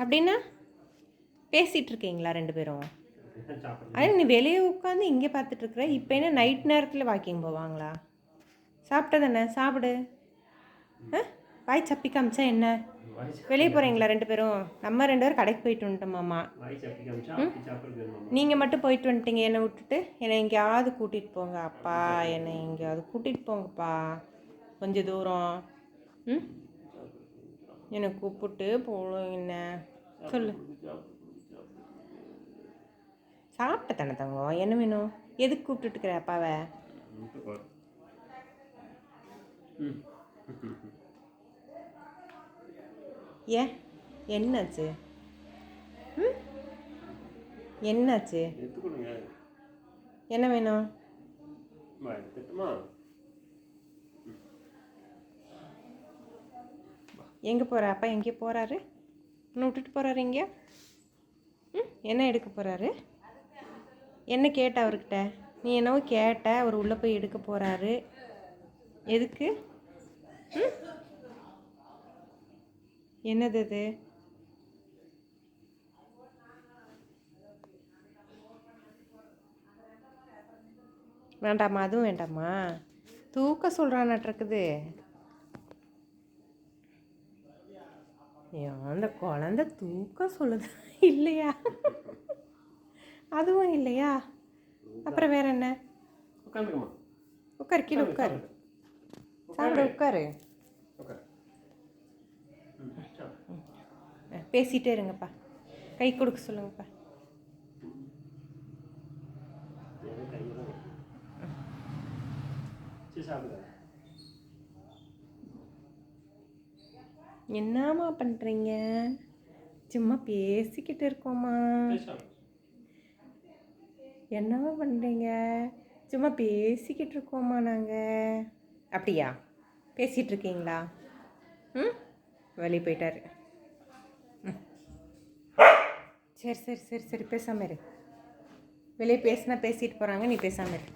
அப்படின்னா? பேசிகிட்டு இருக்கீங்களா ரெண்டு பேரும்? அது நீ வெளியே உட்காந்து இங்கே பார்த்துட்டு இருக்கிற இப்போ என்ன நைட் நேரத்தில் வாக்கிங் போவாங்களா? சாப்பிட்ட தானே சாப்பிடு. ஆ? வாய் சப்பி காமிச்சா என்ன? வெளியே போகிறீங்களா ரெண்டு பேரும்? நம்ம ரெண்டு பேரும் கடைக்கு போயிட்டு வந்துட்டோமாம்மா நீங்கள் மட்டும் போயிட்டு வந்துட்டீங்க என்னை விட்டுட்டு. என்னை எங்கேயாவது கூட்டிகிட்டு போங்க அப்பா. என்னை எங்கேயாவது கூட்டிகிட்டு போங்கப்பா. கொஞ்சம் தூரம். ம்? என்னை கூப்பிட்டு போகணும் என்ன? சொல்லு. சாப்பிட்ட தானே தங்கம்? என்ன வேணும்? எதுக்கு கூப்பிட்டுட்டு இருக்கிற அப்பாவை? ஏன்? என்னாச்சு? ம்? என்னாச்சு? என்ன வேணும்? எங்கே போகிற அப்பா எங்கே போகிறாரு இன்னும் விட்டுட்டு போகிறாரு இங்கே ம்? என்ன எடுக்க போகிறாரு என்ன கேட்ட அவர்கிட்ட? நீ என்னவோ கேட்ட அவர் உள்ளே போய் எடுக்க போகிறாரு எதுக்கு? ம்? என்னது அது? வேண்டாமா அதுவும் வேண்டாமா தூக்க சொல்கிறான்ட்ருக்குது இருக்குது அந்த குழந்த தூக்கம் சொல்லுது? இல்லையா? அதுவும் இல்லையா? அப்புறம் வேற என்ன? உட்காரு கீழே உட்காரு சாப்பிட உட்காரு. பேசிட்டே இருங்கப்பா. கை கொடுக்க சொல்லுங்கப்பா. சாப்பிடுங்க என்னம்மா பண்ணுறீங்க சும்மா பேசிக்கிட்டு இருக்கோம்மா. என்னம்மா பண்ணுறீங்க சும்மா பேசிக்கிட்டு இருக்கோம்மா நாங்கள் அப்படியா? பேசிகிட்டு இருக்கீங்களா? ம்? வெளியே போயிட்டாரு. சரி சரி சரி சரி பேசாம இரு. வெளியே பேசினா பேசிட்டு போகிறாங்க நீ பேசாம இரு.